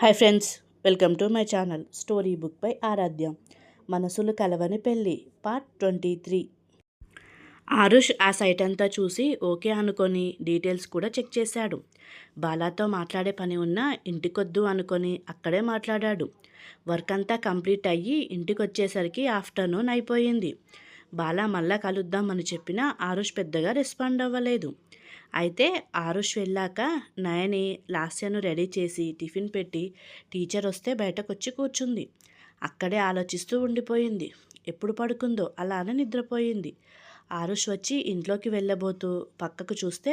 Hi friends welcome to my channel story book by Aradhya. మనసులు కలవని పెళ్ళి part twenty three. Aarush ఆ site అంతా చూసి ఓకే అనుకొని డీటెయిల్స్ కూడా చెక్ చేశాడు. బాలాతో మాట్లాడే పని ఉన్నా ఇంటికొద్దు అనుకొని అక్కడే మాట్లాడాడు. వర్క్ అంతా కంప్లీట్ అయ్యి ఇంటికి వచ్చేసరికి ఆఫ్టర్నూన్ అయిపోయింది. బాలా మళ్ళా కలుద్దామని చెప్పినా ఆరుష్ పెద్దగా రెస్పాండ్ అవ్వలేదు. అయితే ఆరుష్ వెళ్ళాక నయని లాస్యను రెడీ చేసి టిఫిన్ పెట్టి టీచర్ వస్తే బయటకు వచ్చి కూర్చుంది. అక్కడే ఆలోచిస్తూ ఉండిపోయింది. ఎప్పుడు పడుకుందో అలానే నిద్రపోయింది. ఆరుష్ వచ్చి ఇంట్లోకి వెళ్ళబోతూ పక్కకు చూస్తే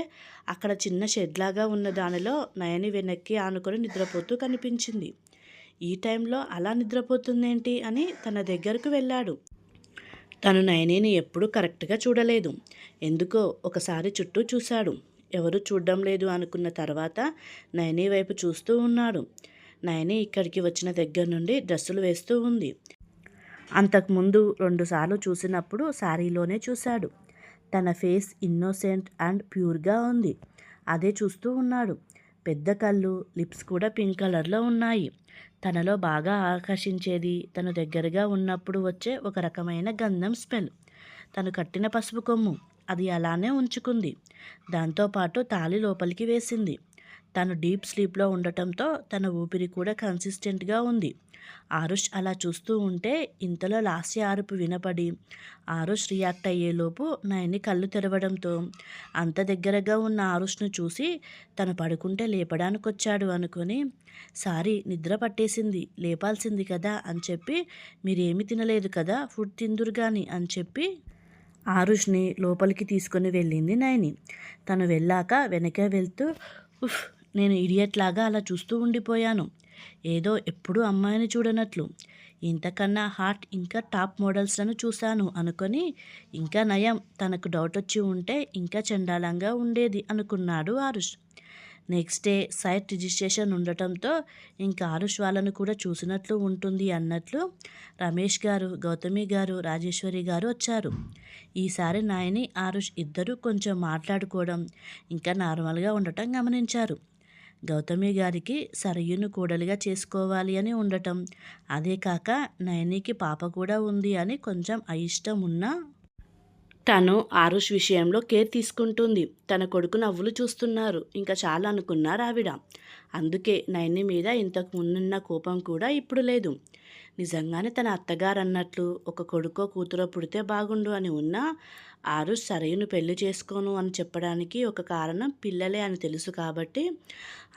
అక్కడ చిన్న షెడ్లాగా ఉన్న దానిలో నయని వెనక్కి ఆనుకొని నిద్రపోతూ కనిపించింది. ఈ టైంలో అలా నిద్రపోతుందేంటి అని తన దగ్గరకు వెళ్ళాడు. తను నయనిని ఎప్పుడూ కరెక్ట్గా చూడలేదు. ఎందుకో ఒకసారి చుట్టూ చూశాడు. ఎవరు చూడడం లేదు అనుకున్న తర్వాత నయని వైపు చూస్తూ ఉన్నాడు. నయని ఇక్కడికి వచ్చిన దగ్గర నుండి డ్రెస్సులు వేస్తూ ఉంది. అంతకుముందు రెండుసార్లు చూసినప్పుడు శారీలోనే చూశాడు. తన ఫేస్ ఇన్నోసెంట్ అండ్ ప్యూర్గా ఉంది. అదే చూస్తూ ఉన్నాడు. పెద్ద కళ్ళు లిప్స్ కూడా పింక్ కలర్లో ఉన్నాయి. తనలో బాగా ఆకర్షించేది తను దగ్గరగా ఉన్నప్పుడు వచ్చే ఒక రకమైన గంధం స్మెల్. తను కట్టిన పసుపు కొమ్ము అది అలానే ఉంచుకుంది. దాంతోపాటు తాళి లోపలికి వేసింది. తను డీప్ స్లీప్లో ఉండటంతో తన ఊపిరి కూడా కన్సిస్టెంట్గా ఉంది. ఆరుష్ అలా చూస్తూ ఉంటే ఇంతలో లాస్య ఆరుపు వినపడి ఆరుష్ రియాక్ట్ అయ్యేలోపు నయని కళ్ళు తెరవడంతో అంత దగ్గరగా ఉన్న ఆరుష్ను చూసి తను పడుకుంటే లేపడానికి వచ్చాడు అనుకొని సారీ నిద్ర పట్టేసింది లేపాల్సింది కదా అని చెప్పి మీరేమి తినలేదు కదా ఫుడ్ తిందురు కానీ అని చెప్పి ఆరుష్ని లోపలికి తీసుకొని వెళ్ళింది నయని. తను వెళ్ళాక వెనకే వెళ్తూ ఉఫ్ నేను ఇడియట్లాగా అలా చూస్తూ ఉండిపోయాను. ఏదో ఎప్పుడూ అమ్మాయిని చూడనట్లు. ఇంతకన్నా హాట్ ఇంకా టాప్ మోడల్స్లను చూశాను అనుకొని ఇంకా నయం తనకు డౌట్ వచ్చి ఉంటే ఇంకా చండాలంగా ఉండేది అనుకున్నాడు Aarush. Next day site registration ఉండటంతో ఇంకా ఆరుష్ వాళ్ళను కూడా చూసినట్లు ఉంటుంది అన్నట్లు రమేష్ గారు గౌతమి గారు రాజేశ్వరి గారు వచ్చారు. ఈసారి నాయని ఆరుష్ ఇద్దరూ కొంచెం మాట్లాడుకోవడం ఇంకా నార్మల్గా ఉండటం గమనించారు. గౌతమి గారికి సరయును కూడలిగా చేసుకోవాలి అని ఉండటం. అదే కాక నయనికి పాప కూడా ఉంది అని కొంచెం అయిష్టం ఉన్నా తను ఆరుష్ విషయంలో కేర్ తీసుకుంటుంది. తన కొడుకు నవ్వులు చూస్తున్నారు. ఇంకా చాలా అనుకున్నారు ఆవిడ. అందుకే నయని మీద ఇంతకు ముందున్న కోపం కూడా ఇప్పుడు లేదు. నిజంగానే తన అత్తగారు అన్నట్లు ఒక కొడుకో కూతురో పుడితే బాగుండు అని ఉన్నా ఆరుష్ సరైన పెళ్ళి చేసుకోను అని చెప్పడానికి ఒక కారణం పిల్లలే అని తెలుసు కాబట్టి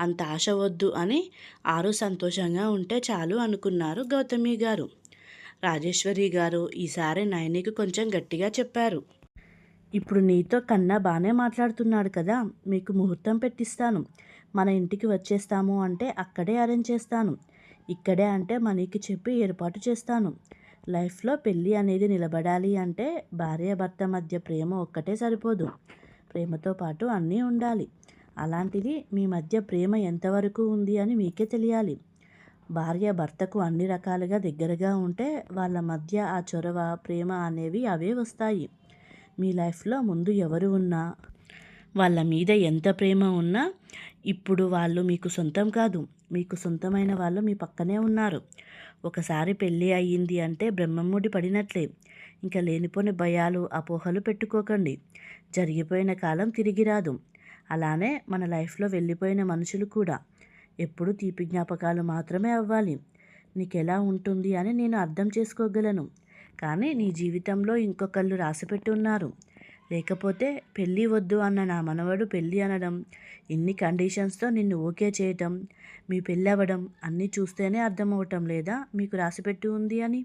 అంత ఆశ వద్దు అని ఆరు సంతోషంగా ఉంటే చాలు అనుకున్నారు గౌతమి గారు. రాజేశ్వరి గారు ఈసారి నయనికి కొంచెం గట్టిగా చెప్పారు. ఇప్పుడు నీతో కన్నా బాగానే మాట్లాడుతున్నాడు కదా మీకు ముహూర్తం పెట్టిస్తాను. మన ఇంటికి వచ్చేస్తాము అంటే అక్కడే అరేంజ్ చేస్తాను. ఇక్కడే అంటే మనీకి చెప్పి ఏర్పాటు చేస్తాను. లైఫ్లో పెళ్ళి అనేది నిలబడాలి అంటే భార్య భర్త మధ్య ప్రేమ ఒక్కటే సరిపోదు. ప్రేమతో పాటు అన్నీ ఉండాలి. అలాంటిది మీ మధ్య ప్రేమ ఎంతవరకు ఉంది అని మీకే తెలియాలి. భార్య భర్తకు అన్ని రకాలుగా దగ్గరగా ఉంటే వాళ్ళ మధ్య ఆ చొరవ ప్రేమ అనేవి అవే వస్తాయి. మీ లైఫ్లో ముందు ఎవరు ఉన్నా వాళ్ళ మీద ఎంత ప్రేమ ఉన్నా ఇప్పుడు వాళ్ళు మీకు సొంతం కాదు. మీకు సొంతమైన వాళ్ళు మీ పక్కనే ఉన్నారు. ఒకసారి పెళ్ళి అయ్యింది అంటే బ్రహ్మముడి పడినట్లే. ఇంకా లేనిపోని భయాలు అపోహలు పెట్టుకోకండి. జరిగిపోయిన కాలం తిరిగి రాదు. అలానే మన లైఫ్లో వెళ్ళిపోయిన మనుషులు కూడా. ఎప్పుడు తీపి జ్ఞాపకాలు మాత్రమే అవ్వాలి. నీకు ఎలా ఉంటుంది అని నేను అర్థం చేసుకోగలను. కానీ నీ జీవితంలో ఇంకొకళ్ళు రాసిపెట్టున్నారు. లేకపోతే పెళ్ళి వద్దు అన్న నా మనవడు పెళ్ళి అనడం ఇన్ని కండిషన్స్తో నిన్ను ఓకే చేయటం మీ పెళ్ళి అవ్వడం అన్నీ చూస్తేనే అర్థమవటం లేదా మీకు రాసిపెట్టి ఉంది అని?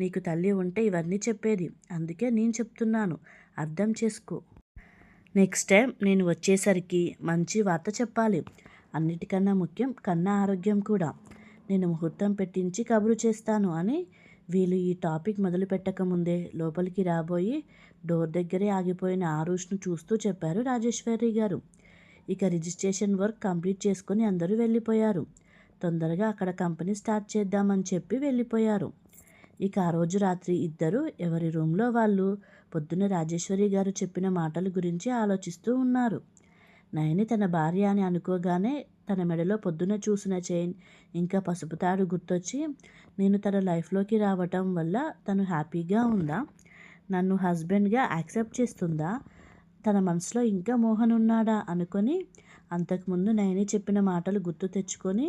నీకు తల్లి ఉంటే ఇవన్నీ చెప్పేది. అందుకే నేను చెప్తున్నాను అర్థం చేసుకో. నెక్స్ట్ టైం నేను వచ్చేసరికి మంచి వార్త చెప్పాలి. అన్నిటికన్నా ముఖ్యం కన్నా ఆరోగ్యం కూడా. నేను ముహూర్తం పెట్టించి కబురు చేస్తాను అని వీళ్ళు ఈ టాపిక్ మొదలు పెట్టకముందే లోపలికి రాబోయి డోర్ దగ్గరే ఆగిపోయిన ఆరుష్ను చూస్తూ చెప్పారు రాజేశ్వరి గారు. ఇక రిజిస్ట్రేషన్ వర్క్ కంప్లీట్ చేసుకొని అందరూ వెళ్ళిపోయారు. తొందరగా అక్కడ కంపెనీ స్టార్ట్ చేద్దామని చెప్పి వెళ్ళిపోయారు. ఇక ఆ రోజు రాత్రి ఇద్దరు ఎవరి రూమ్లో వాళ్ళు? పొద్దున్న రాజేశ్వరి గారు చెప్పిన మాటల గురించి ఆలోచిస్తూ ఉన్నారు. నయని తన భార్య అని అనుకోగానే తన మెడలో పొద్దున చూసిన చైన్ ఇంకా పసుపు తాడు గుర్తొచ్చి నేను తన లైఫ్లోకి రావటం వల్ల తను హ్యాపీగా ఉందా? నన్ను హస్బెండ్గా యాక్సెప్ట్ చేస్తుందా? తన మనసులో ఇంకా మోహన్ ఉన్నాడా అనుకొని అంతకుముందు నయని చెప్పిన మాటలు గుర్తు తెచ్చుకొని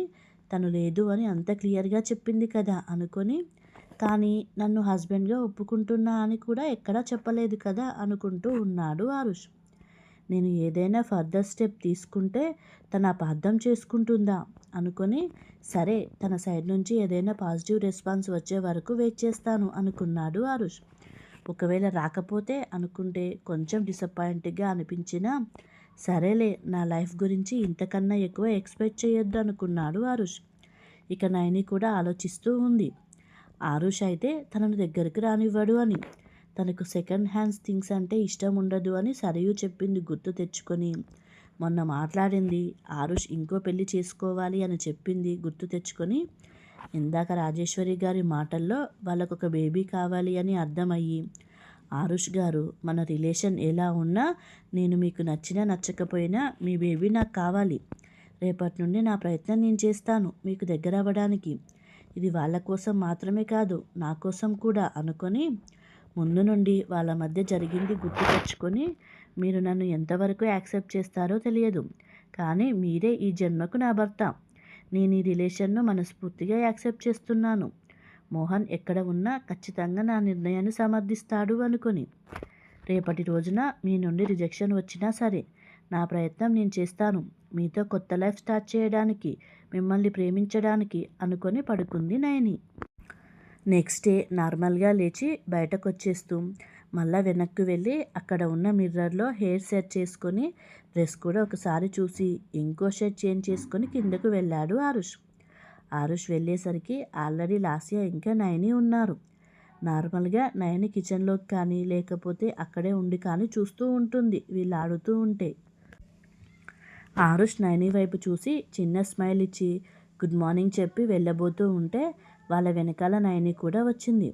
తను లేదు అని అంత క్లియర్గా చెప్పింది కదా అనుకొని కానీ నన్ను హస్బెండ్గా ఒప్పుకుంటున్నా అని కూడా ఎక్కడా చెప్పలేదు కదా అనుకుంటూ ఉన్నాడు ఆరుష్. నేను ఏదైనా ఫర్దర్ స్టెప్ తీసుకుంటే తన అపార్థం చేసుకుంటుందా అనుకొని సరే తన సైడ్ నుంచి ఏదైనా పాజిటివ్ రెస్పాన్స్ వచ్చే వరకు వెయిట్ చేస్తాను అనుకున్నాడు ఆరుష్. ఒకవేళ రాకపోతే అనుకుంటే కొంచెం డిసప్పాయింట్గా అనిపించినా సరేలే నా లైఫ్ గురించి ఇంతకన్నా ఎక్కువ ఎక్స్పెక్ట్ చేయొద్దు అనుకున్నాడు ఆరుష్. ఇక నైని కూడా ఆలోచిస్తూ ఉంది. ఆరుష్ అయితే తనను దగ్గరికి రానివ్వడు అని. తనకు సెకండ్ హ్యాండ్స్ థింగ్స్ అంటే ఇష్టం ఉండదు అని సరయు చెప్పింది గుర్తు తెచ్చుకొని. మొన్న మాట్లాడింది ఆరుష్ ఇంకో పెళ్ళి చేసుకోవాలి అని చెప్పింది గుర్తు తెచ్చుకొని. ఇందాక రాజేశ్వరి గారి మాటల్లో వాళ్ళకు ఒక బేబీ కావాలి అని అర్థమయ్యి ఆరుష్ గారు మన రిలేషన్ ఎలా ఉన్నా నేను మీకు నచ్చినా నచ్చకపోయినా మీ బేబీ నాకు కావాలి. రేపటి నుండి నా ప్రయత్నం నేను చేస్తాను మీకు దగ్గర అవ్వడానికి ఇది వాళ్ళ కోసం మాత్రమే కాదు నా కోసం కూడా అనుకొని ముందు నుండి వాళ్ళ మధ్య జరిగింది గుర్తు తెచ్చుకొని మీరు నన్ను ఎంతవరకు యాక్సెప్ట్ చేస్తారో తెలియదు. కానీ మీరే ఈ జన్మకు నా భర్త. నేను ఈ రిలేషన్ను మనస్ఫూర్తిగా యాక్సెప్ట్ చేస్తున్నాను. మోహన్ ఎక్కడ ఉన్నా ఖచ్చితంగా నా నిర్ణయాన్ని సమర్థిస్తాడు అనుకొని. రేపటి రోజున మీ నుండి రిజెక్షన్ వచ్చినా సరే నా ప్రయత్నం నేను చేస్తాను. మీతో కొత్త లైఫ్ స్టార్ట్ చేయడానికి మిమ్మల్ని ప్రేమించడానికి అనుకొని పడుకుంది నయని. నెక్స్ట్ డే నార్మల్గా లేచి బయటకు వచ్చేస్తూ మళ్ళీ వెనక్కి వెళ్ళి అక్కడ ఉన్న మిర్రర్లో హెయిర్ సెట్ చేసుకొని డ్రెస్ కూడా ఒకసారి చూసి ఇంకో షర్ట్ చేంజ్ చేసుకొని కిందకు వెళ్ళాడు ఆరుష్. ఆరుష్ వెళ్ళేసరికి ఆల్రెడీ లాస్యా ఇంకా నయని ఉన్నారు. నార్మల్గా నయని కిచెన్లోకి కానీ లేకపోతే అక్కడే ఉండి కానీ చూస్తూ ఉంటుంది వీళ్ళు ఆడుతూ ఉంటే. ఆరుష్ నయని వైపు చూసి చిన్న స్మైల్ ఇచ్చి గుడ్ మార్నింగ్ చెప్పి వెళ్ళబోతూ ఉంటే వాళ్ళ వెనకాల నయని కూడా వచ్చింది.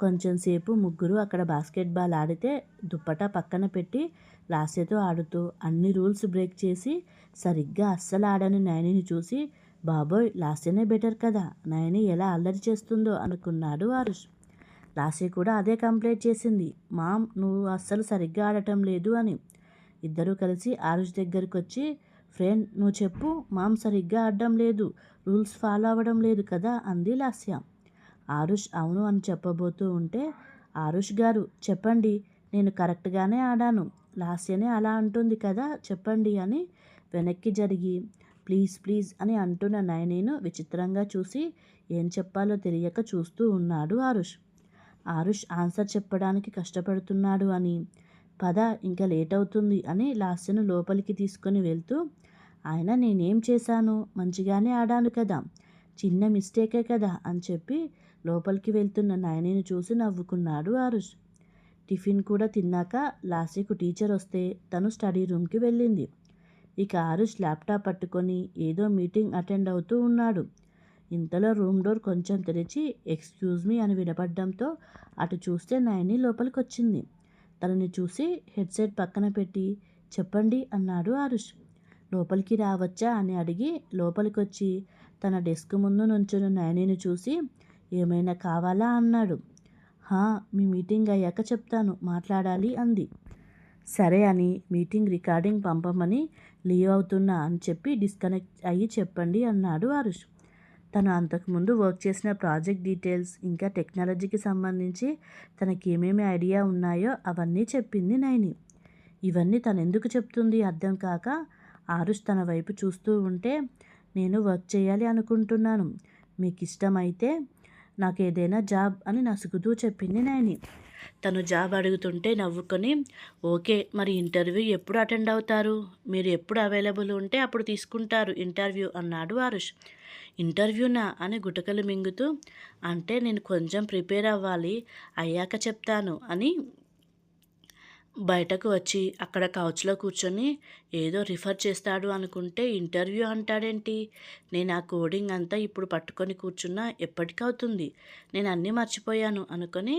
కొంచెం సేపు ముగ్గురు అక్కడ బాస్కెట్బాల్ ఆడితే దుప్పటా పక్కన పెట్టి లాస్యతో ఆడుతూ అన్ని రూల్స్ బ్రేక్ చేసి సరిగ్గా అస్సలు ఆడని నయనిని చూసి బాబోయ్ లాస్యనే బెటర్ కదా నయని ఎలా అల్లరి చేస్తుందో అనుకున్నాడు ఆరుష్. లాస్య కూడా అదే కంప్లైంట్ చేసింది మామ్ నువ్వు అస్సలు సరిగ్గా ఆడటం లేదు అని. ఇద్దరూ కలిసి ఆరుష్ దగ్గరికి వచ్చి ఫ్రెండ్ నువ్వు చెప్పు మామ్ సరిగ్గా ఆడడం లేదు రూల్స్ ఫాలో అవ్వడం లేదు కదా అంది లాస్య. ఆరుష్ అవును అని చెప్పబోతూ ఉంటే ఆరుష్ గారు చెప్పండి నేను కరెక్ట్గానే ఆడాను. లాస్యనే అలా అంటుంది కదా చెప్పండి అని వెనక్కి జరిగి ప్లీజ్ ప్లీజ్ అని అంటున్న నయనీను విచిత్రంగా చూసి ఏం చెప్పాలో తెలియక చూస్తూ ఉన్నాడు ఆరుష్. ఆరుష్ ఆన్సర్ చెప్పడానికి కష్టపడుతున్నాడు అని పద ఇంకా లేట్ అవుతుంది అని లాస్యను లోపలికి తీసుకొని వెళ్తూ ఆయన నేనేం చేశాను? మంచిగానే ఆడాను కదా. చిన్న మిస్టేకే కదా అని చెప్పి లోపలికి వెళ్తున్న నాయనిని చూసి నవ్వుకున్నాడు ఆరుష్. టిఫిన్ కూడా తిన్నాక లాస్యకు టీచర్ వస్తే తను స్టడీ రూమ్కి వెళ్ళింది. ఇక ఆరుష్ ల్యాప్టాప్ పట్టుకొని ఏదో మీటింగ్ అటెండ్ అవుతూ ఉన్నాడు. ఇంతలో రూమ్ డోర్ కొంచెం తెరిచి ఎక్స్క్యూజ్ మీ అని వినపడడంతో అటు చూస్తే నయని లోపలికి వచ్చింది తనని చూసి హెడ్సెట్ పక్కన పెట్టి చెప్పండి అన్నాడు ఆరుష్. లోపలికి రావచ్చా అని అడిగి లోపలికి వచ్చి తన డెస్క్ ముందు నుంచుని నయనిని చూసి ఏమైనా కావాలా? అన్నాడు. హా మీ మీటింగ్ అయ్యాక చెప్తాను మాట్లాడాలి అంది. సరే అని మీటింగ్ రికార్డింగ్ పంపమని లీవ్ అవుతున్నా అని చెప్పి డిస్కనెక్ట్ అయ్యి చెప్పండి అన్నాడు ఆరుష్ తను అంతకుముందు వర్క్ చేసిన ప్రాజెక్ట్ డీటెయిల్స్ ఇంకా టెక్నాలజీకి సంబంధించి తనకి ఏమేమి ఐడియా ఉన్నాయో అవన్నీ చెప్పింది నైని ఇవన్నీ తను ఎందుకు చెప్తుంది అర్థం కాక ఆరుష్ తన వైపు చూస్తూ ఉంటే నేను వర్క్ చేయాలి అనుకుంటున్నాను. మీకు ఇష్టమైతే నాకు ఏదైనా జాబ్ అని నసుగుతూ చెప్పింది నాయని. తను జాబ్ అడుగుతుంటే నవ్వుకొని ఓకే మరి ఇంటర్వ్యూ ఎప్పుడు అటెండ్ అవుతారు? మీరు ఎప్పుడు అవైలబుల్ ఉంటే అప్పుడు తీసుకుంటారు ఇంటర్వ్యూ అన్నాడు ఆరుష్. ఇంటర్వ్యూనా? అని గుటకలు మింగుతూ అంటే నేను కొంచెం ప్రిపేర్ అవ్వాలి అయ్యాక చెప్తాను అని బయటకు వచ్చి అక్కడ కౌచ్లో కూర్చొని ఏదో రిఫర్ చేస్తాడు అనుకుంటే ఇంటర్వ్యూ అంటాడేంటి? నేను ఆ కోడింగ్ అంతా ఇప్పుడు పట్టుకొని కూర్చున్నా ఎప్పటికవుతుంది? నేను అన్నీ మర్చిపోయాను అనుకొని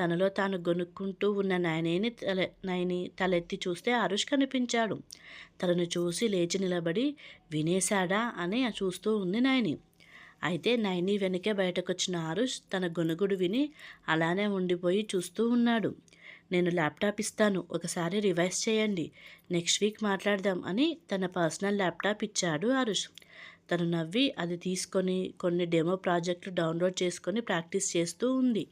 తనలో తాను గొనుక్కుంటూ ఉన్న నయనేని తల నయని తలెత్తి చూస్తే అరుష్ కనిపించాడు. తనను చూసి లేచి నిలబడి వినేశాడా? అని చూస్తూ ఉంది నయని. అయితే నయని వెనకే బయటకొచ్చిన అరుష్ తన గొనుగుడు విని అలానే ఉండిపోయి చూస్తూ ఉన్నాడు. నేను ల్యాప్టాప్ ఇస్తాను ఒకసారి రివైజ్ చేయండి నెక్స్ట్ వీక్ మాట్లాడదాం అని తన పర్సనల్ ల్యాప్టాప్ ఇచ్చాడు అరుష్ తను నవ్వి అది తీసుకొని కొన్ని డెమో ప్రాజెక్టులు డౌన్లోడ్ చేసుకొని ప్రాక్టీస్ చేస్తూ ఉంది.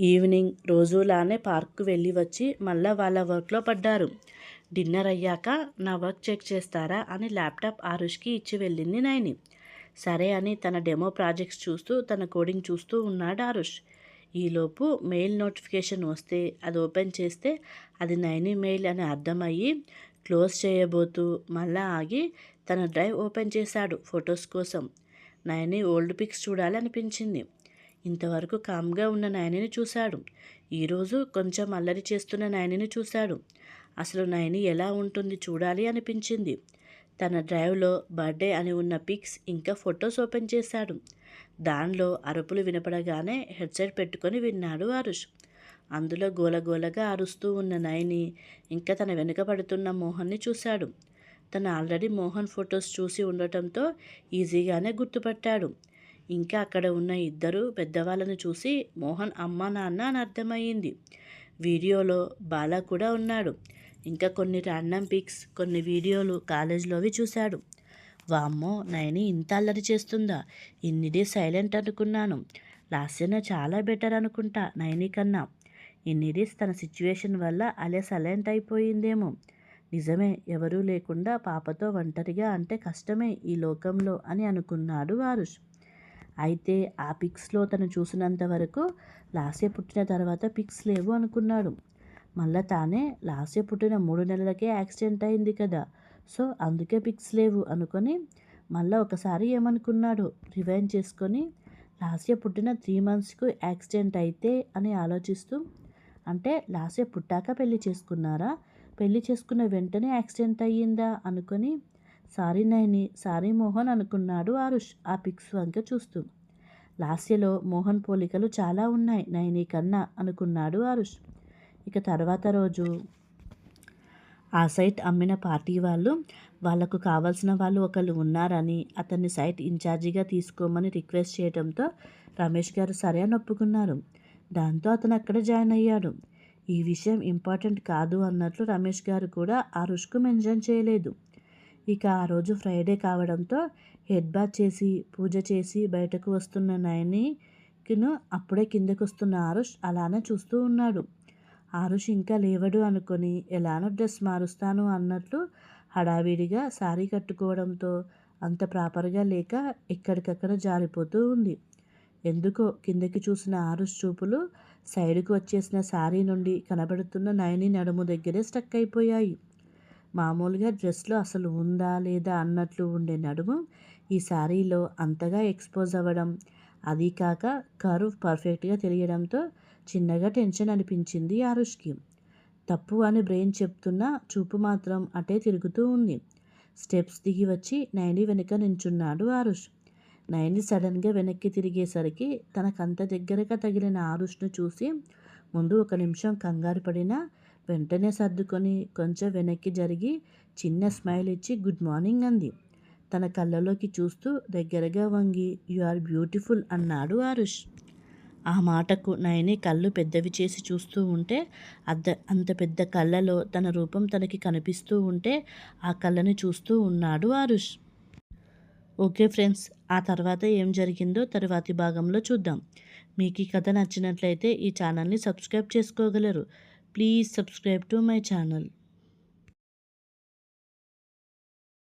ఈవినింగ్ రోజులానే పార్క్కు వెళ్ళి వచ్చి మళ్ళా వాళ్ళ వర్క్లో పడ్డారు. డిన్నర్ అయ్యాక నా వర్క్ చెక్ చేస్తారా అని ల్యాప్టాప్ ఆరుష్కి ఇచ్చి వెళ్ళింది నైని. సరే అని తన డెమో ప్రాజెక్ట్స్ చూస్తూ తన కోడింగ్ చూస్తూ ఉన్నాడు ఆరుష్. ఈలోపు మెయిల్ నోటిఫికేషన్ వస్తే అది ఓపెన్ చేస్తే అది నైని మెయిల్ అని అర్థమయ్యి క్లోజ్ చేయబోతూ మళ్ళా ఆగి తన డ్రైవ్ ఓపెన్ చేశాడు ఫొటోస్ కోసం. నయని ఓల్డ్ పిక్స్ చూడాలనిపించింది. ఇంతవరకు కామ్గా ఉన్న నయనిని చూశాడు. ఈరోజు కొంచెం అల్లరి చేస్తున్న నయనిని చూశాడు. అసలు నయని ఎలా ఉంటుంది చూడాలి అనిపించింది. తన డ్రైవ్లో బర్త్డే అని ఉన్న పిక్స్ ఇంకా ఫొటోస్ ఓపెన్ చేశాడు. దానిలో అరుపులు వినపడగానే హెడ్సెట్ పెట్టుకొని విన్నాడు అరుష్ అందులో గోలగోలగా అరుస్తూ ఉన్న నయని ఇంకా తన వెనుక పడుతున్న మోహన్ని చూశాడు. తను ఆల్రెడీ మోహన్ ఫొటోస్ చూసి ఉండటంతో ఈజీగానే గుర్తుపట్టాడు. ఇంకా అక్కడ ఉన్న ఇద్దరు పెద్దవాళ్ళను చూసి మోహన్ అమ్మ నాన్న అని అర్థమయ్యింది. వీడియోలో బాలా కూడా ఉన్నాడు. ఇంకా కొన్ని ర్యాండమ్ పిక్స్ కొన్ని వీడియోలు కాలేజీలోవి చూశాడు. వామ్మో నయని ఇంత అల్లరి చేస్తుందా? ఇన్ని డేస్ సైలెంట్ అనుకున్నాను. లాస్యన చాలా బెటర్ అనుకుంటా నయని కన్నా. ఇన్ని డేస్ తన సిచ్యువేషన్ వల్ల అలే సైలెంట్ అయిపోయిందేమో. నిజమే ఎవరూ లేకుండా పాపతో ఒంటరిగా అంటే కష్టమే ఈ లోకంలో అని అనుకున్నాడు వారుష్. అయితే ఆ పిక్స్లో తను చూసినంత వరకు లాస్య పుట్టిన తర్వాత పిక్స్ లేవు అనుకున్నాడు. మళ్ళా తానే లాస్య పుట్టిన మూడు నెలలకే యాక్సిడెంట్ అయింది కదా. సో అందుకే పిక్స్ లేవు అనుకొని మళ్ళీ ఒకసారి ఏమనుకున్నాడు రివైన్ చేసుకొని లాస్య పుట్టిన త్రీ మంత్స్కు యాక్సిడెంట్ అయితే అని ఆలోచిస్తూ అంటే లాస్య పుట్టాక పెళ్ళి చేసుకున్నారా? పెళ్ళి చేసుకున్న వెంటనే యాక్సిడెంట్ అయ్యిందా? అనుకొని సారీ నైని సారీ మోహన్ అనుకున్నాడు ఆరుష్ ఆ పిక్స్ వంక చూస్తూ. లాస్యలో మోహన్ పోలికలు చాలా ఉన్నాయి నైని కన్నా అనుకున్నాడు ఆరుష్. ఇక తర్వాత రోజు ఆ సైట్ అమ్మిన పార్టీ వాళ్ళు వాళ్ళకు కావాల్సిన వాళ్ళు ఒకళ్ళు ఉన్నారని అతన్ని సైట్ ఇన్ఛార్జిగా తీసుకోమని రిక్వెస్ట్ చేయడంతో రమేష్ గారు సరే అని ఒప్పుకున్నారు. దాంతో అతను అక్కడ జాయిన్ అయ్యాడు. ఈ విషయం ఇంపార్టెంట్ కాదు అన్నట్లు రమేష్ గారు కూడా ఆ రుష్కు మెన్షన్ చేయలేదు. ఇక ఆ రోజు ఫ్రైడే కావడంతో హెడ్ బాత్ చేసి పూజ చేసి బయటకు వస్తున్న నయనికిను అప్పుడే కిందకు వస్తున్న ఆరుష్ అలానే చూస్తూ ఉన్నాడు. ఆరుష్ ఇంకా లేవడు అనుకొని ఎలానో డ్రెస్ మారుస్తాను అన్నట్లు హడావిడిగా శారీ కట్టుకోవడంతో అంత ప్రాపర్గా లేక ఎక్కడికక్కడ జారిపోతూ ఉంది. ఎందుకో కిందకి చూసిన ఆరుష్ చూపులు సైడ్కు వచ్చేసిన శారీ నుండి కనబడుతున్న నయని నడుము దగ్గరే స్టక్ అయిపోయాయి. మామూలుగా డ్రెస్లో అసలు ఉందా లేదా అన్నట్లు ఉండే నడుము ఈ శారీలో అంతగా ఎక్స్పోజ్ అవ్వడం అది కాక కరువు పర్ఫెక్ట్గా తెలియడంతో చిన్నగా టెన్షన్ అనిపించింది ఆరుష్కి. తప్పు అని బ్రెయిన్ చెప్తున్నా చూపు మాత్రం అటే తిరుగుతూ ఉంది. స్టెప్స్ దిగి వచ్చి నైని వెనుక నించున్నాడు ఆరుష్. నైని సడన్గా వెనక్కి తిరిగేసరికి తనకంత దగ్గరగా తగిలిన ఆరుష్ను చూసి ముందు ఒక నిమిషం కంగారు పడినా వెంటనే సర్దుకొని కొంచెం వెనక్కి జరిగి చిన్న స్మైల్ ఇచ్చి గుడ్ మార్నింగ్ అంది. తన కళ్ళలోకి చూస్తూ దగ్గరగా వంగి యు ఆర్ బ్యూటిఫుల్ అన్నాడు ఆరుష్. ఆ మాటకు నయని కళ్ళు పెద్దవి చేసి చూస్తూ ఉంటే అద్ద అంత పెద్ద కళ్ళలో తన రూపం తనకి కనిపిస్తూ ఉంటే ఆ కళ్ళని చూస్తూ ఉన్నాడు ఆరుష్. ఓకే ఫ్రెండ్స్ ఆ తర్వాత ఏం జరిగిందో తరువాతి భాగంలో చూద్దాం. మీకు ఈ కథ నచ్చినట్లయితే ఈ ఛానల్ని సబ్స్క్రైబ్ చేసుకోగలరు. Please subscribe to my channel.